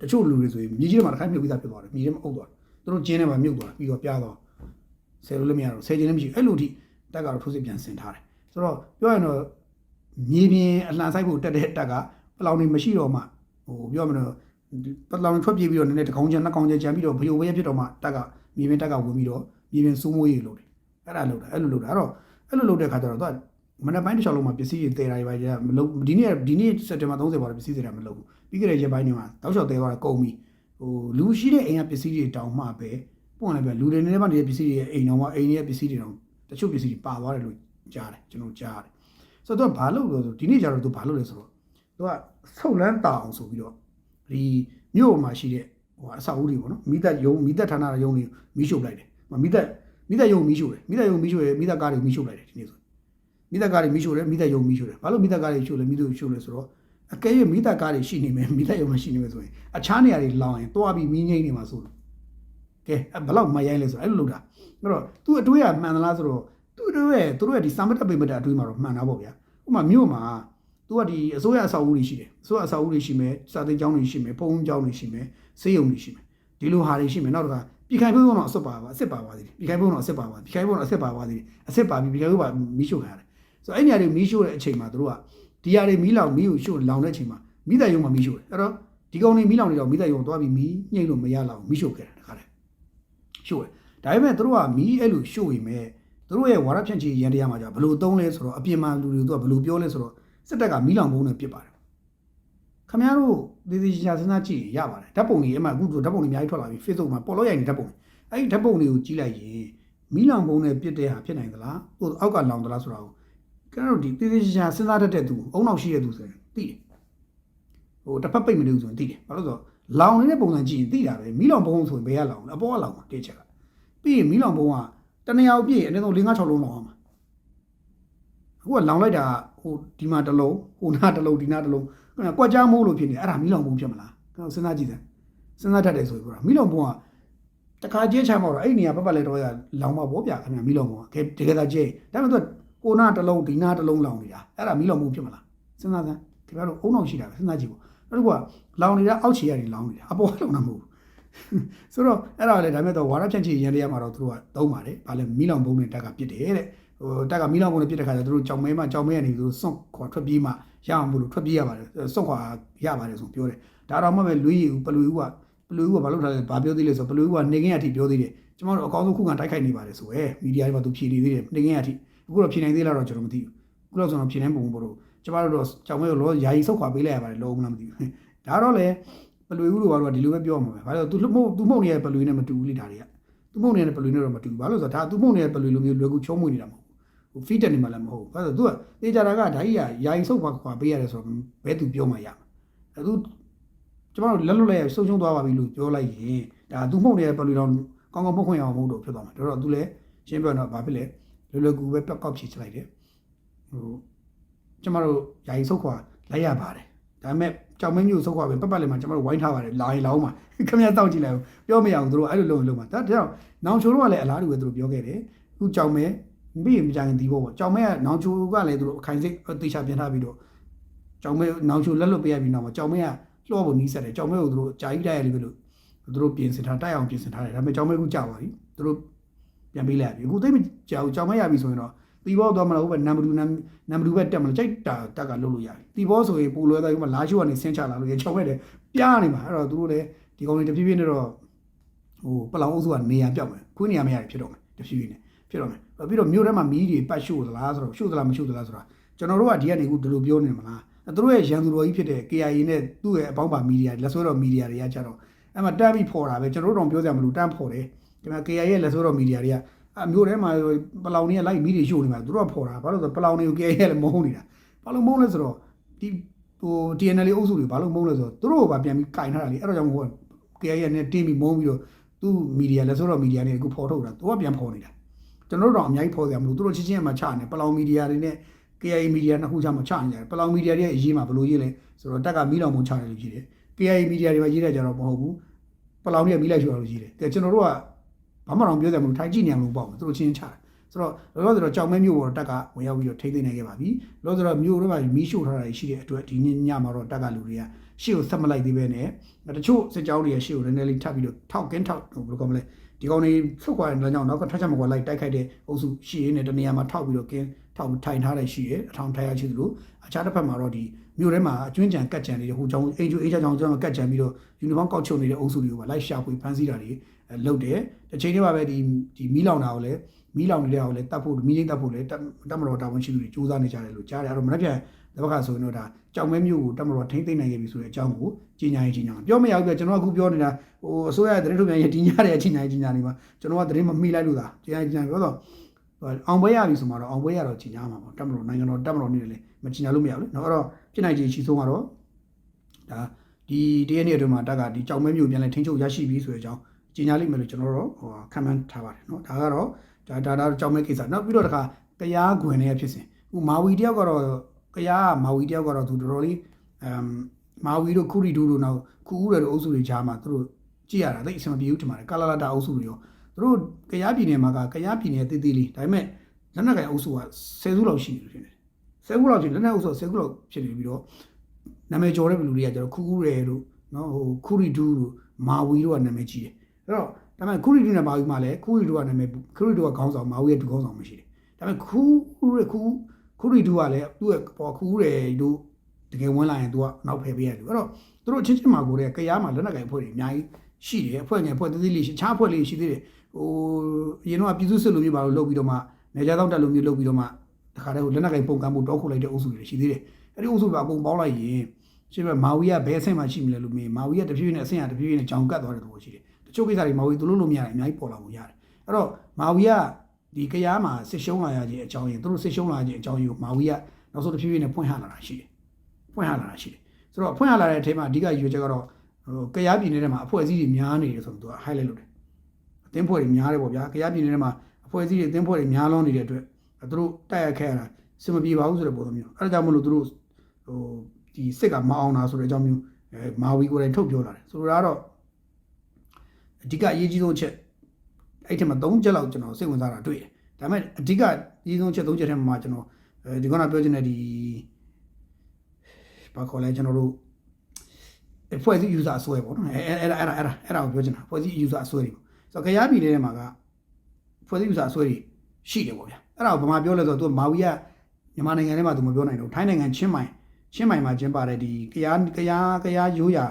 တချို့လူတွေဆိုရင်မြေကြီးထဲမှာတခါမြုပ်ပြီးသားဖြစ်သွားတယ်မြေထဲမှာအုပ်သွားတယ် သူတို့ကျင်းထဲမှာမြုပ်သွားပြီးတော့ပြားသွားဆယ်လို့လည်းမရတော့ဆယ်ကျင်းလည်းမရှိဘူးအဲ့လိုထိတက်ကတော့ထိုးစစ်ပြန်ဆင်ထားတယ်ဆိုတော့ပြောရရင်တော့မြေပြင်အလှန်ဆိုင်ဖို့တက်တဲ့တက်ကပလောင်နေမရှိတော့မှဟိုပြောမလို့ပလောင်ထွက်ပြေးပြီးတော့နည်းနည်းတကောင်ချန်နှစ်ကောင်ချန်ချန်ပြီးတော့ဘယိုဘဲဖြစ်တော့မှတက်ကမြေပြင်တက်ကဝင်ပြီးတော့မြေပြင်စိုးမိုးရေးလုပ်တယ်အဲ့ဒါလုပ်တာအဲ့လိုလုပ်တာအဲ့တော့အဲ့လိုလုပ်တဲ့ခါကျတော့သူကမနက်ပိုင်းတစ်ချောင်းလုံးမှာပစ္စည်းတွေတည်တာတွေပါကြမလုပ်ဒီနေ့ဒီနေ့စက်တင်ဘာ30ပေါ်ပစ္စည်းတွေမလုပ်ဘူးပြီးကြတဲ့ရက်ပိုင်းတွေမှာတောက်လျှောက်တည်သွားတာကုန်ပြီ ဟိုလူရှိတဲ့အိမ်ကပစ္စည်းတွေတောင်မှပဲပွင့်လည်းပဲလူတွေနေတဲ့ဘက်နေတဲ့ပစ္စည်းတွေအိမ်တော်မှာအိမ်ရဲ့ပစ္စည်းတွေတောင်တချို့ပစ္စည်းတွေပါသွားတယ်လို့ကြားတယ်ကျွန်တော်ကြားတယ်ဆိုတော့သူကဘာလုပ်လို့ဆိုဒီနေ့ကျတော့သူဘာလုပ်လဲဆိုတော့သူကဆုတ်လန်းတောအောင်ဆိုပြီးတော့ဒီမြို့မှာရှိတဲ့ဟိုအဆောက်အဦတွေပေါ့နော်မိသက်ယုံမိသက်ဌာနယုံတွေမီးရှို့လိုက်တယ်မိသက်မိသက်ယုံမီးရှို့တယ်မိသက်ယုံမီးရှို့တယ်မိသက်ကားတွေမီးရှို့လိုက်တယ်ဒီနေ့ဆိုမိသက်ကားတွေမီးရှို့တယ်မိသက်ယုံမီးရှို့တယ်ဘာလို့မိသက်ကားတွေရှို့လဲမိသက်ရှို့လဲဆိုတော့ အကယ်၍မိသက်ကားတွေရှိနေမယ်မိသက်ယုံမရှိနေမယ်ဆိုရင်အခြားနေရာတွေလောင်ရင်တွားပြီးမီးငိမ့်နေမှာဆိုလို့ကဲဘယ်လောက်မရိုင်းလဲဆိုတော့အဲ့လိုလုပ်တာအဲ့တော့သူ့အတွေးကမှန်သလားဆိုတော့သူ့အတွေးရဲ့သူတို့ရဲ့ဒီစမတပိမတအတွေးမှာတော့မှန်တာပေါ့ဗျာဥပမာမြို့မှာသူကဒီအစိုးရအဆောက်အဦတွေရှိတယ်အစိုးရအဆောက်အဦတွေရှိမယ်စာသင်ကျောင်းတွေရှိမယ်ပုံကျောင်းတွေရှိမယ်ဆေးရုံတွေရှိမယ်ဒီလိုဟာတွေရှိမယ်နောက်တစ်ခါပြည်ခိုင်ဘုံတော့အစ်စ်ပါပါအစ်စ်ပါပါသေးတယ်ပြည်ခိုင်ဘုံတော့အစ်စ်ပါပါပြည်ခိုင်ဘုံတော့အစ်စ်ပါပါသေးတယ်အစ်စ်ပါပြီးပြည်ခိုင်ဘုံကမီးရှို့ခံရတယ်ဆိုတော့အဲ့ညတွေမီးရှို့တဲ့အချိန်မှာတို့က ဒီဟာတွေမီးလောင်မီးကိုရှို့လောင်တဲ့အချိန်မှာမိသားယုံမှာမီးရှို့တယ်အဲ့တော့ဒီကောင်တွေမီးလောင်နေတော့မိသားယုံသွားပြီးမီးညှိလို့မရလောက်မီးရှို့ခဲ့တာတခါတည်းရှို့တယ်ဒါပေမဲ့တို့ကမီးအဲ့လိုရှို့ရင်မဲ့တို့ရဲ့ဝါရဖြန့်ချီရန်တရားမှာじゃဘလို့သုံးလဲဆိုတော့အပြင်မှာလူတွေတို့ကဘလို့ပြောလဲဆိုတော့စစ်တပ်ကမီးလောင်ပုံးနဲ့ပြစ်ပါတယ်ခမရတို့ဒီဒီချာစဉ်းစားကြည့်ရပါတယ်ဓာတ်ပုံတွေအမှအခုဓာတ်ပုံတွေအများကြီးထွက်လာပြီ Facebook မှာပေါ်လို့ရိုက်နေဓာတ်ပုံတွေအဲ့ဒီဓာတ်ပုံတွေကိုကြည့်လိုက်ရင်မီးလောင်ပုံးနဲ့ပြစ်တဲ့ဟာဖြစ်နိုင်သလားဟိုအောက်ကလောင်သလားဆိုတာကို ကျွန်တော်တို့ဒီတည်တည်ချာစဉ်းစားတတ်တဲ့သူအုံနောက်ရှိတဲ့သူဆိုရင်သိတယ်ဟိုတစ်ဖက်ပိတ်မနေဘူးဆိုရင်သိတယ်ဘာလို့ဆိုတော့လောင်နေတဲ့ပုံစံကြည့်ရင်သိတာပဲမီးလောင်ပုံးဆိုရင်ဘယ်ကလောင်လဲအပေါ်ကလောင်မှာတိတ်ချက်ကပြီးရင်မီးလောင်ပုံးကတနေရာကိုပြည့်အနည်းဆုံး၄၅6လုံးလောင်အောင်မှာအခုကလောင်လိုက်တာဟိုဒီမှာတစ်လုံးဟိုနားတစ်လုံးဒီနားတစ်လုံးကွက်ကြားမိုးလို့ဖြစ်နေအဲ့ဒါမီးလောင်ပုံးဖြစ်မလားကျွန်တော်စဉ်းစားကြည့်တယ်စဉ်းစားတတ်တယ်ဆိုပြီးတော့မီးလောင်ပုံးကတခါကျဲချမ်းမောတော့အဲ့ဒီနေရာပတ်ပတ်လဲတော့ရလောင်မပေါ့ဗျာခင်ဗျာမီးလောင်ပုံးကတကယ်တကယ်ကျဲဒါပေမဲ့သူ ဟိုနားတစ်လုံးဒီနားတစ်လုံးလောင်နေတာအဲ့ဒါမီးလောင်ပုံးဖြစ်မလားစဉ်းစားစမ်းခင်ဗျားတို့အုံနောက်ရှိတာပဲစဉ်းစားကြည့်ပေါ့အဲ့ဒါကလောင်နေတာအောက်ခြေကနေလောင်နေတာအပေါ်ကလောင်တာမဟုတ်ဘူးဆိုတော့အဲ့ဒါလည်းဒါမဲ့တော့ဝါရဖြန့်ချီရန်တရားမှာတော့သူတို့ကသုံးပါတယ်။ဘာလဲမီးလောင်ပုံးနဲ့တက်ကပြစ်တယ်တဲ့။ဟိုတက်ကမီးလောင်ပုံးနဲ့ပြစ်တဲ့ခါကျသူတို့ကြောင်မဲမှကြောင်မဲကနေသူတို့စွန့်ခွာထွက်ပြေးမှရအောင်မလို့ထွက်ပြေးရပါတယ်။စွန့်ခွာရပါတယ်ဆိုပြောတယ်။ဒါတော့မှပဲလွေးရည်ဦးပလွေဦးကပလွေဦးကဘာလို့ထားလဲဘာပြောသေးလဲဆိုပလွေဦးကနေကင်းအထိပြောသေးတယ်။ကျွန်တော်တို့အကောင်းဆုံးခုခံတိုက်ခိုက်နေပါတယ်ဆိုရယ်မီဒီယာတွေမှာသူဖြေနေသေးတယ်နေကင်းအထိ အခုတော့ဖြေနိုင်သေးလားတော့ကျွန်တော်မသိဘူး။အခုတော့ကျွန်တော်ဖြေနိုင်ပုံပေါ်တော့ကျွန်တော်တို့ကြောင်မဲကိုလောယာယီဆုတ်ခွာပေးလိုက်ရပါတယ်လုံးဝမသိဘူး။ဒါတော့လေပလွေဦးတို့ကတော့ဒီလိုပဲပြောမှာပဲ။ဘာလို့သူမှုသူမှုနေတဲ့ပလွေနဲ့မတူဘူးလေဒါတွေက။သူမှုနေတဲ့ပလွေနဲ့တော့မတူဘူး။ဘာလို့ဆိုတော့ဒါသူမှုနေတဲ့ပလွေလိုမျိုးလွယ်ကူချုံးမွေနေတာမဟုတ်ဘူး။ဟိုဖီတက်နေမှလည်းမဟုတ်ဘူး။ဘာလို့သူကတေချာတာကဓာကြီးကယာယီဆုတ်ခွာခွာပေးရတယ်ဆိုတော့ဘယ်သူပြောမှရမှာ။အဲသူကျွန်တော်တို့လက်လွတ်လဲစုံချုံသွားပါပြီလို့ပြောလိုက်ရင်ဒါသူမှုနေတဲ့ပလွေတော့ကောင်းကောင်းမှုတ်ခွင့်အောင်မဟုတ်တော့ဖြစ်သွားမှာ။ဒါတော့သူလည်းရှင်းပြတော့ဘာဖြစ်လဲ လွယ်လွယ်ကူပဲပျောက်ကောက်ဖြေချလိုက်တယ်။ဟိုကျွန်တော်တို့ယာယီဆုတ်ခွာလိုက်ရပါတယ်။ဒါပေမဲ့ကြောင်မင်းမျိုးဆုတ်ခွာပဲပတ်ပတ်လေးမှာကျွန်တော်တို့ဝိုင်းထားပါတယ်လာရင်လောင်းမှာခင်ဗျားတောက်ကြည့်လိုက်ပြောမရအောင်သူတို့အဲ့လိုလုပ်လို့မှာဒါကြောင့်နောင်ချိုတို့ကလည်းအလားတူပဲသူတို့ပြောခဲ့တယ်အခုကြောင်မဲပြီးရင်မကြရင်ဒီဘောပေါ့ကြောင်မဲကနောင်ချိုကလည်းသူတို့အခိုင်စိတ်တေချာပြန်ထားပြီးတော့ကြောင်မဲနောင်ချိုလက်လွတ်ပေးရပြီးနောက်မှာကြောင်မဲကလှော့ဖို့နီးစက်တယ်ကြောင်မဲကိုသူတို့ကြာကြီးတိုက်ရလိမ့်မယ်လို့သူတို့ပြင်ဆင်ထားတိုက်အောင်ပြင်ဆင်ထားတယ်ဒါပေမဲ့ကြောင်မဲကကြာပါပြီသူတို့ ပြန်ပေးလိုက်ပြီအခုသိမကြောင်ကြောင်မဲရပြီဆိုရင်တော့တီဘောသွားမလားဟုတ်ပဲနံပါတ်2နံပါတ်2ပဲတက်မလားကြိုက်တာတက်ကလုပ်လို့ရတယ်တီဘောဆိုရင်ပူလွဲသွားပြီးမှလာရှိုးကနေဆင်းချလာလို့ရချောက်မဲ့တယ်ပြားနေမှာအဲ့တော့သူတို့လည်းဒီကောင်တွေတဖြည်းဖြည်းနဲ့တော့ဟိုပလောင်အုပ်စုကနေရာပြောက်မယ်ခွေးနေရာမရဖြစ်တော့မယ်တဖြည်းဖြည်းနဲ့ဖြဖြစ်တော့မယ်ပြီးတော့မြို့ထဲမှာမီးတွေပတ်ရှို့သလားဆိုတော့ရှို့သလားမရှို့သလားဆိုတာကျွန်တော်တို့ကဒီကနေခုဒီလိုပြောနေမှာလားသူတို့ရဲ့ရန်သူတော်ကြီးဖြစ်တဲ့ KIA နဲ့သူ့ရဲ့အပေါင်းပါမီဒီယာလက်ဆွဲတော်မီဒီယာတွေကကြတော့အဲ့မှာတန်းပြီးဖော်တာပဲကျွန်တော်တို့တော့ပြောစရာမလိုတန်းဖော်တယ် ဒီမှာ KIA ရဲ့လက်ဆွဲတော်မီဒီယာတွေကအမျိုးထဲမှာပလောင်တွေကလိုက်မီးတွေရှို့နေမှာသူတို့ကဖော်တာဘာလို့လဲဆိုတော့ပလောင်တွေကို KIA လည်းမဟုတ်နေတာဘာလို့မဟုတ်လဲဆိုတော့ဒီဟို TNL အုပ်စုတွေဘာလို့မဟုတ်လဲဆိုတော့သူတို့ကပါပြန်ပြီးကင်ထားတာလေအဲ့တော့ကြောင့်မို့ KIA နဲ့တင်းပြီးမုန်းပြီးတော့သူ့မီဒီယာလက်ဆွဲတော်မီဒီယာနဲ့အခုဖော်ထုတ်တာသူကပြန်ဖော်နေတာကျွန်တော်တို့တော့အများကြီးဖော်စရာမလိုသူတို့ချင်းချင်းမှချနေပလောင်မီဒီယာတွေနဲ့ KIA မီဒီယာနှစ်ခုချမှချနေကြတယ်ပလောင်မီဒီယာတွေရဲ့အရေးမှာဘယ်လိုရေးလဲဆိုတော့တက်ကမီးလောင်မှုချတယ်လို့ရှိတယ် KIA မီဒီယာတွေမှာရေးတဲ့ကြတော့မဟုတ်ဘူးပလောင်တွေကမီးလိုက်ရှိတာလို့ရှိတယ်ကဲကျွန်တော်တို့က ဘာမှတော့ပြောစရာမလိုထိုင်ကြည့်နေအောင်လို့ပေါ့သူတို့ချင်းချတယ်ဆိုတော့လောလောဆယ်တော့ကြောင်မဲမျိုးပေါ်တက်ကဝင်ရောက်ပြီးတော့ထိမ့်သိမ့်နိုင်ခဲ့ပါပြီလောလောဆယ်တော့မျိုးတွေမှာမီးရှို့ထားတာရှိတဲ့အတွက်ဒီညညမှာတော့တက်ကလူတွေကရှေ့ကိုဆက်မလိုက်သေးပဲနဲ့တချို့စစ်ကြောင်းတွေရဲ့ရှေ့ကိုနည်းနည်းလေးထပ်ပြီးတော့ထောက်ကင်းထောက်ဘယ်လိုကောမလဲဒီကောင်တွေဆုတ်ခွာတဲ့လမ်းကြောင်းနောက်ကထပ်ချက်မကွာလိုက်တိုက်ခိုက်တဲ့အုပ်စုရှိရင်းနဲ့တနေရာမှာထောက်ပြီးတော့ကင်းထောက်ထိုင်ထားတဲ့ရှိရအထောင်ထိုင်ရရှိသလိုအခြားတစ်ဖက်မှာတော့ဒီမြို့ထဲမှာအကျွင်းကြံကတ်ကြံနေတဲ့ဟိုကြောင်အိမ်ကျိုးအေးချောင်းကြောင်ကတ်ကြံပြီးတော့ယူနီဖောင်းကောက်ချုပ်နေတဲ့အုပ်စုတွေကိုပါလိုက်ရှာဖွေဖမ်းဆီးတာတွေ လုပ်တယ်တစ်ချိန်တည်းမှာပဲဒီဒီမီးလောင်တာကိုလည်းမီးလောင်နေတဲ့ဟာကိုလည်းတတ်ဖို့မီးရင်းတတ်ဖို့လည်းတမတော်တာဝန်ရှိသူတွေစူးစမ်းနေကြတယ်လို့ကြားတယ်အဲ့တော့မနေ့ပြန်တပတ်ခါဆိုရင်တော့ဒါကြောင်မဲမျိုးကိုတမတော်ထိမ့်သိမ့်နိုင်ခဲ့ပြီဆိုတဲ့အကြောင်းကိုကြီးညာရေးကြီးညာပြောမရဘူးပြကျွန်တော်ကအခုပြောနေတာဟိုအစိုးရရဲ့သတင်းထုတ်ပြန်ရေးတင်ညာတဲ့အချိန်ညာရေးကြီးညာနေမှာကျွန်တော်ကသတင်းမမိလိုက်လို့သာကြီးညာကြီးညာပြောတော့အောင်ပွဲရပြီဆိုမှတော့အောင်ပွဲရတော့ကြီးညာမှာပေါ့တမတော်နိုင်ငံတော်တမတော်နေတယ်လေမကြီးညာလို့မရဘူးလေနော်အဲ့တော့ဖြစ်နိုင်ခြေရှိဆုံးကတော့ဒါဒီတရက်နေ့အတွင်းမှာတက်ကဒီကြောင်မဲမျိုးပြန်လဲထိန်းချုပ်ရရှိပြီဆိုတဲ့အကြောင်း ကြီးညာလိမ့်မယ်လို့ကျွန်တော်တို့ဟိုခံမှန်းထားပါတယ်နော်ဒါကတော့ဒါဒါတော့ကြောင်မဲကိစ္စနောက်ပြီးတော့တခါတရားခွင်ရဲ့ဖြစ်စဉ်ဟိုမာဝီတယောက်ကတော့ကရားမာဝီတယောက်ကတော့သူတော်တော်လေးအမ်မာဝီတို့ခုရီဒူတို့နောက်ခုဦးရတို့အုပ်စုတွေကြားမှာသူတို့ကြည့်ရတာသိအဆင်မပြေဘူးထင်ပါတယ်ကာလာလာတာအုပ်စုတွေရောသူတို့ကရားပြည်နယ်မှာကကရားပြည်နယ်တေးသေးလေးဒါပေမဲ့လက်နက်ကိုင်အုပ်စုက10စုလောက်ရှိနေတယ်ထင်တယ်10ခုလောက်ရှိလက်နက်အုပ်စု10ခုလောက်ဖြစ်နေပြီးတော့နာမည်ကျော်တဲ့လူတွေကကျတော့ခုခုရဲတို့နော်ဟိုခုရီဒူတို့မာဝီတို့ကနာမည်ကြီးတယ် အဲ့တော့ဒါပေမဲ့ခုရီဒူနဲ့မာဝီမှာလည်းခုရီဒူကနာမည်ခုရီဒူကခေါင်းဆောင်မာဝီကဒူခေါင်းဆောင်မရှိတယ်ဒါပေမဲ့ခုခုရခုခုရီဒူကလည်းသူ့ရဲ့ပေါ်ခူးတယ်တို့တကယ်ဝင်လာရင်သူကနောက်ဖယ်ပေးရတယ်အဲ့တော့သူတို့ချင်းချင်းမှာကိုတဲ့ကရားမှာလက်နက်ကင်ဖွဲ့တွေအများကြီးရှိတယ်အဖွဲ့ငယ်ဖွဲ့သေးသေးလေးချားဖွဲ့လေးရှိသေးတယ်ဟိုအရင်တော့ပြည်သူစစ်လိုမျိုးပါလို့လုပ်ပြီးတော့မှနေကြတော့တက်လိုမျိုးလုပ်ပြီးတော့မှတခါတည်းဟိုလက်နက်ကင်ပုံကံမှုတောက်ခုလိုက်တဲ့အုပ်စုတွေရှိသေးတယ်အဲ့ဒီအုပ်စုကအကုန်ပေါင်းလိုက်ရင်ရှင်းပြမာဝီကဘယ်အဆင့်မှာရှိမလဲလို့မေးမာဝီကတဖြည်းဖြည်းနဲ့အဆင့်ကတဖြည်းဖြည်းနဲ့ကြောင်ကတ်သွားတဲ့သဘောရှိတယ်တ ချို့ကိစ္စတွေမာဝီသူလို့လို့မရတယ်အများကြီးပေါ်လာမှုရတယ်အဲ့တော့မာဝီကဒီကရားမှာစစ်ရှုံးလာရခြင်းအကြောင်းရင်းသူတို့စစ်ရှုံးလာခြင်းအကြောင်းရင်းကိုမာဝီကနောက်ဆုံးတစ်ဖြည်းဖြည်းနဲ့ဖွင့်ဟလာတာရှိတယ်ဖွင့်ဟလာတာရှိတယ်ဆိုတော့ဖွင့်ဟလာတဲ့အထက်မှာအဓိကရွေးချက်ကတော့ဟိုကရားပြည်နယ်ထဲမှာအဖွဲ့အစည်းတွေများနေတယ်ဆိုတော့သူက highlight လုပ်တယ်အသင်းဖွဲ့တွေများတယ်ပေါ့ဗျာကရားပြည်နယ်ထဲမှာအဖွဲ့အစည်းတွေအသင်းဖွဲ့တွေများလွန်းနေတဲ့အတွက်သူတို့တိုက်ရခဲ့ရတာစင်မပြေပါဘူးဆိုတဲ့ပုံစံမျိုးအဲဒါကြောင့်မလို့သူတို့ဟိုဒီစစ်ကမအောင်တာဆိုတဲ့အကြောင်းမျိုးအဲမာဝီကိုယ်တိုင်ထုတ်ပြောလာတယ်ဆိုတော့ကတော့ အဓိကအရေးကြီးဆုံးချက်အဲ့ဒီမှာ၃ချက်လောက်ကျွန်တော်စိတ်ဝင်စားတာတွေ့တယ်ဒါပေမဲ့အဓိကအရေးဆုံးချက်၃ချက်ထဲမှာကျွန်တော်အဲဒီကောနာပြောချင်တဲ့ဒီဘာခေါ်လဲကျွန်တော်တို့ဖွဲ့စည်း user အဆွဲပေါ့နော်အဲအဲ့ဒါအဲ့ဒါအဲ့ဒါအဲ့ဒါကိုပြောချင်တာဖွဲ့စည်း user အဆွဲတွေပေါ့ဆိုတော့ကြရားပြည်နယ်ထဲမှာကဖွဲ့စည်း user အဆွဲတွေရှိတယ်ပေါ့ဗျာအဲ့ဒါကိုဗမာပြောလဲဆိုတော့သူမာဝီကမြန်မာနိုင်ငံထဲမှာသူမပြောနိုင်တော့ထိုင်းနိုင်ငံချင်းမိုင်ချင်းမိုင်မှာကျင်းပတဲ့ဒီကြရားကြရားကြရားရိုးရာ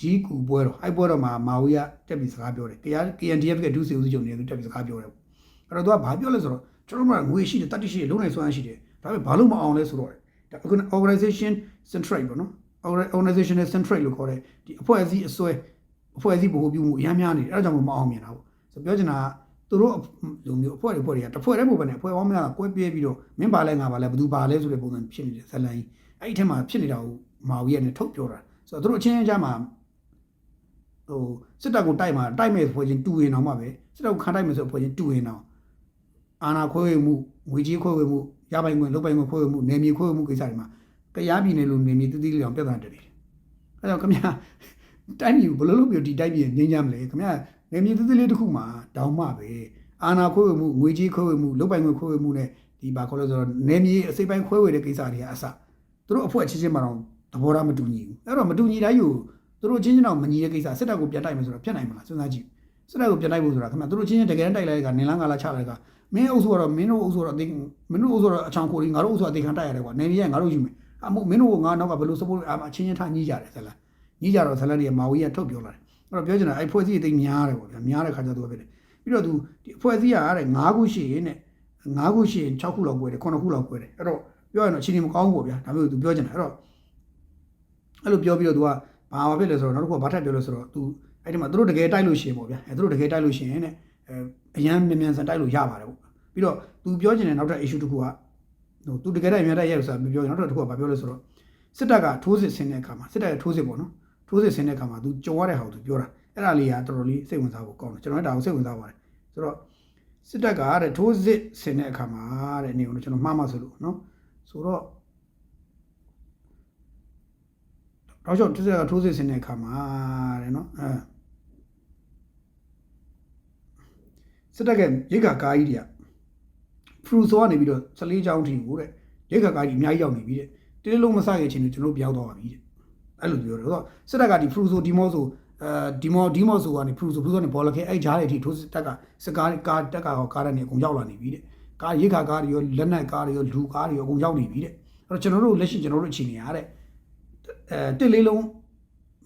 ဒီကူပွဲတော့အဲ့ပွဲတော့မှာမာဝီကတက်ပြီးစကားပြောတယ်ကြရား KNDF ကဒုစီဦးစီးချုပ်နေသူတက်ပြီးစကားပြောတယ်အဲ့တော့သူကဘာပြောလဲဆိုတော့ကျွန်တော်တို့ကငွေရှိတယ်တတိရှိတယ်လုံနိုင်စွမ်းရှိတယ်ဒါပေမဲ့ဘာလို့မအောင်လဲဆိုတော့ဒါအခု organization centrate ပေါ့နော် organization centrate လို့ခေါ်တဲ့ဒီအဖွဲ့အစည်းအစွဲအဖွဲ့အစည်းဗဟိုပြုမှုအများများနေတယ်အဲ့ဒါကြောင့်မအောင်မြင်တာပေါ့ဆိုပြောချင်တာကသူတို့လူမျိုးအဖွဲ့တွေအဖွဲ့တွေကတစ်ဖွဲ့တည်းပုံပဲနဲ့အဖွဲ့ပေါင်းများတာကွဲပြဲပြီးတော့မင်းပါလဲငါပါလဲဘယ်သူပါလဲဆိုတဲ့ပုံစံဖြစ်နေတဲ့ဇလန်ကြီးအဲ့ဒီထဲမှာဖြစ်နေတာကိုမာဝီကနေထုတ်ပြောတာဆိုတော့သူတို့အချင်းချင်းကြားမှာ ဟိုစစ်တပ်ကိုတိုက်မှာတိုက်မဲ့ဖွဲ့ချင်းတူရင်တော့မှပဲစစ်တပ်ကိုခံတိုက်မယ်ဆိုဖွဲ့ချင်းတူရင်တော့အာနာခွဲဝေမှုငွေကြီးခွဲဝေမှုရပိုင်ခွင့်လုပ်ပိုင်ခွင့်ခွဲဝေမှုနယ်မြေခွဲဝေမှုကိစ္စတွေမှာတရားပြည်နယ်လိုနယ်မြေတတိလေးအောင်ပြဿနာတက်နေတယ်အဲကြောင့်ခင်ဗျာတိုင်းပြည်ဘယ်လိုလုပ်ပြီးဒီတိုင်းပြည်ငြိမ်းချမ်းမလဲခင်ဗျာနယ်မြေတတိလေးတစ်ခုမှာတောင်းမှပဲအာနာခွဲဝေမှုငွေကြီးခွဲဝေမှုလုပ်ပိုင်ခွင့်ခွဲဝေမှုနဲ့ဒီဘာခေါ်လဲဆိုတော့နယ်မြေအစိပ်ပိုင်းခွဲဝေတဲ့ကိစ္စတွေကအစသူတို့အဖွဲ့ချင်းချင်းမှာတော့သဘောထားမတူညီဘူးအဲ့တော့မတူညီတိုင်းယူ သူတို့ချင်းချင်းတော့မညီတဲ့ကိစ္စစစ်တပ်ကိုပြန်တိုက်မယ်ဆိုတော့ဖြစ်နိုင်မလားစဉ်းစားကြည့်စစ်တပ်ကိုပြန်တိုက်ဖို့ဆိုတာခင်ဗျာသူတို့ချင်းချင်းတကယ်တိုက်လိုက်ကနင်လန်းကလာချလိုက်ကမင်းအုပ်စုကတော့မင်းတို့အုပ်စုကတော့အသိမင်းတို့အုပ်စုကတော့အချောင်ကိုငါတို့အုပ်စုအသိခံတိုက်ရတယ်ကွာနယ်မြေကငါတို့ယူမယ်အမို့မင်းတို့ကငါနောက်ကဘယ်လို support အချင်းချင်းထားညှိကြတယ်ဇလားညှိကြတော့ဇလန်တွေမာဝီကထုတ်ပြောလာတယ်အဲ့တော့ပြောချင်တာအဲ့ဖွဲ့စည်းအသိများတယ်ပေါ့ဗျာများတဲ့ခါကျတော့သူကဖြစ်တယ်ပြီးတော့သူဒီအဖွဲ့အစည်းကတဲ့9ခုရှိရင်တဲ့9ခုရှိရင်6ခုလောက်ပွဲတယ်9ခုလောက်ပွဲတယ်အဲ့တော့ပြောရရင်တော့အချိန်မကောင်းဘူးပေါ့ဗျာဒါမျိုးသူပြောချင်တာအဲ့တော့အဲ့လိုပြောပြီးတော့သူက ဘာမှဖြစ်လဲဆိုတော့နောက်တစ်ခုကဘာထပ်ပြောလဲဆိုတော့သူအဲ့ဒီမှာသူတို့တကယ်တိုက်လို့ရှိရင်ပေါ့ဗျာအဲ့သူတို့တကယ်တိုက်လို့ရှိရင်တဲ့အဲအရန်မြန်မြန်ဆန်တိုက်လို့ရပါတယ်ပေါ့ပြီးတော့သူပြောချင်တဲ့နောက်ထပ် issue တစ်ခုကဟိုသူတကယ်တိုက်မြန်တိုက်ရဲဆိုတာမပြောရင်နောက်ထပ်တစ်ခုကဘာပြောလဲဆိုတော့စစ်တပ်ကထိုးစစ်ဆင်တဲ့အခါမှာစစ်တပ်ရဲ့ထိုးစစ်ပေါ့နော်ထိုးစစ်ဆင်တဲ့အခါမှာသူကြုံရတဲ့ဟာကိုသူပြောတာအဲ့ဒါလေးကတော်တော်လေးစိတ်ဝင်စားဖို့ကောင်းတယ်ကျွန်တော်လည်းဒါကိုစိတ်ဝင်စားပါတယ်ဆိုတော့စစ်တပ်ကတဲ့ထိုးစစ်ဆင်တဲ့အခါမှာတဲ့နေကိုကျွန်တော်မှားမှဆိုလို့နော်ဆိုတော့ တော့ကျွန်တော်စစ်တပ်ကထိုးစစ်ဆင်တဲ့အခါမှာတဲ့နော်အဲစစ်တပ်ကရိတ်ခါကားကြီးတွေကဖရူဆိုကနေပြီးတော့14ချောင်းထီကိုတဲ့ရိတ်ခါကားကြီးအများကြီးရောက်နေပြီတဲ့တလေးလုံးမစခဲ့ချင်းကျွန်တော်ပြောင်းသွားပါပြီတဲ့အဲ့လိုပြောတယ်ဆိုတော့စစ်တပ်ကဒီဖရူဆိုဒီမောဆိုအဲဒီမောဒီမောဆိုကနေဖရူဆိုဖရူဆိုနေဘောလခဲအဲ့ဂျားတွေအထိထိုးစစ်တပ်ကစကားကားတက်ကဟောကားတဲ့နေအကုန်ရောက်လာနေပြီတဲ့ကားရိတ်ခါကားတွေရောလက်နက်ကားတွေရောလူကားတွေရောအကုန်ရောက်နေပြီတဲ့အဲ့တော့ကျွန်တော်တို့လက်ရှိကျွန်တော်တို့အချိန်နေရတဲ့ အဲတစ်လေးလုံး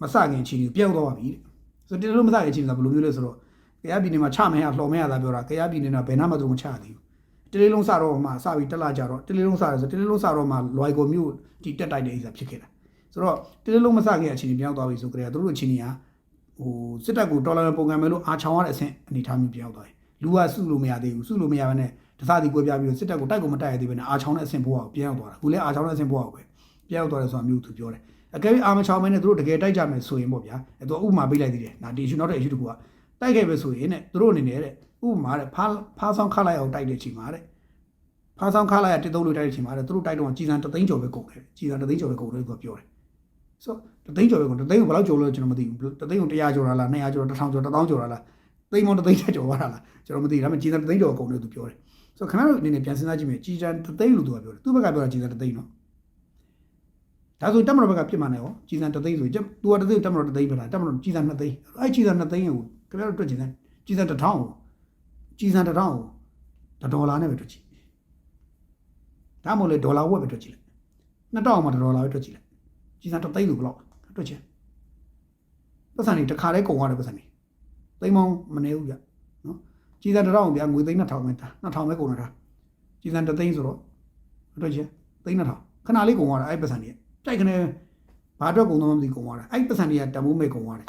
မစခင်အချိန်ကြီးပြောင်းသွားပါပြီတဲ့ဆိုတော့တစ်လေးလုံးမစခင်အချိန်ကဘယ်လိုမျိုးလဲဆိုတော့ကရပြည်နယ်မှာချမရလှော်မရသာပြောတာကရပြည်နယ်ကဘယ်နာမှသူမချသေးဘူးတလေးလုံးစတော့မှစပြီးတက်လာကြတော့တလေးလုံးစတယ်ဆိုတလေးလုံးစတော့မှလွိုင်ကိုမြို့ဒီတက်တိုက်တဲ့အိစာဖြစ်ခဲ့တာဆိုတော့တလေးလုံးမစခင်အချိန်ကြီးပြောင်းသွားပြီဆိုကြတဲ့သူတို့အချိန်ကြီးကဟိုစစ်တပ်ကိုတော်လာပုံကံမဲ့လို့အာချောင်ရတဲ့အဆင့်အနေထားမျိုးပြောင်းသွားတယ်လူကစုလို့မရသေးဘူးစုလို့မရဘဲနဲ့တစားစီကွဲပြားပြီးတော့စစ်တပ်ကိုတိုက်ကိုမတိုက်ရသေးဘဲနဲ့အာချောင်တဲ့အဆင့်ဘဝကိုပြောင်းသွားတာခုလည်းအာချောင်တဲ့အဆင့်ဘဝကိုပဲပြောင်းသွားတယ်ဆိုတာမျိုးသူပြောတယ် အကယ်၍အာမချောင်မဲနဲ့သူတို့တကယ်တိုက်ကြမယ်ဆိုရင်ပေါ့ဗျာအဲသူဥပမာပေးလိုက်သေးတယ်ဒါဒီ issue နောက်တဲ့ issue တကူကတိုက်ခဲ့ပဲဆိုရင်တဲ့သူတို့အနေနဲ့တဲ့ဥပမာတဲ့ဖားဖားဆောင်ခလိုက်အောင်တိုက်တဲ့ချိန်မှာတဲ့ဖားဆောင်ခလိုက်ရတစ်သုံးလို့တိုက်တဲ့ချိန်မှာတဲ့သူတို့တိုက်တော့ကြီးစံတသိန်းကျော်ပဲကုန်တယ်ကြီးစံတသိန်းကျော်ပဲကုန်တယ်သူကပြောတယ်ဆိုတော့တသိန်းကျော်ပဲကွာတသိန်းကိုဘယ်လောက်ကျော်လို့ကျွန်တော်မသိဘူးတသိန်းကို100ကျော်တာလား200ကျော်တာ1000ကျော်1000ကျော်တာလားသိန်းမောင်တသိန်းထက်ကျော်သွားတာလားကျွန်တော်မသိဘူးဒါပေမဲ့ကြီးစံတသိန်းကျော်အကုန်လို့သူပြောတယ်ဆိုတော့ခင်ဗျားတို့အနေနဲ့ပြန်စဉ်းစားကြည့်မယ်ကြီးစံတသိန်းလို့သူကပြောတယ်သူ့ဘက်ကပြောတာကြီးစံတသိန်းနော် ဒါဆိုတက်မတော်ဘက်ကပြစ်မှန်းနေရောကြီးစံတသိန်းဆိုရင်သူကတသိန်းတက်မတော်တသိန်းပဲလားတက်မတော်ကြီးစံ2သိန်းအဲ့ကြီးစံ2သိန်းကိုခင်ဗျားတို့တွက်ကြည့်စမ်းကြီးစံ1000ကိုကြီးစံ1000ကိုဒေါ်လာနဲ့ပဲတွက်ကြည့်ဒါမှမဟုတ်လေဒေါ်လာဝက်ပဲတွက်ကြည့်လိုက်2000မှာဒေါ်လာပဲတွက်ကြည့်လိုက်ကြီးစားတစ်သိန်းလို့ဘယ်လောက်တွက်ချင်ပတ်စံနေတစ်ခါတည်းကုန်သွားတယ်ပတ်စံနေသိန်းမောင်းမနေဘူးဗျနော်ကြီးစားတစ်ထောင်ဗျငွေသိန်း2000ပဲတာ2000ပဲကုန်တာကြီးစားတစ်သိန်းဆိုတော့တွက်ချင်သိန်း2000ခဏလေးကုန်သွားတာအဲ့ပတ်စံနေ ကြိုက်ခနေဘာအတွက်ကုန်တော့မသိကုန်သွားတာအဲ့ပတ်စံတွေကတမိုးမဲ့ကုန်သွားတယ်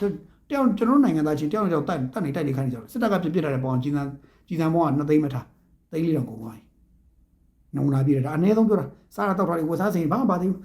တယောက်ကျွန်တော်နိုင်ငံသားချင်းတယောက်တယောက်တက်တက်နေတိုက်နေခိုင်းနေကြတယ်စစ်တပ်ကပြစ်ပြစ်ထားတဲ့ပေါင်ကြီးစားကြီးစားပေါင်းက2သိန်းမထားသိန်းလေးတောင်ကုန်သွားပြီနုံလာပြည့်တယ်ဒါအနည်းဆုံးပြောတာစားရတော့တာတွေဝစားစိန်ဘာမှမပါသေးဘူး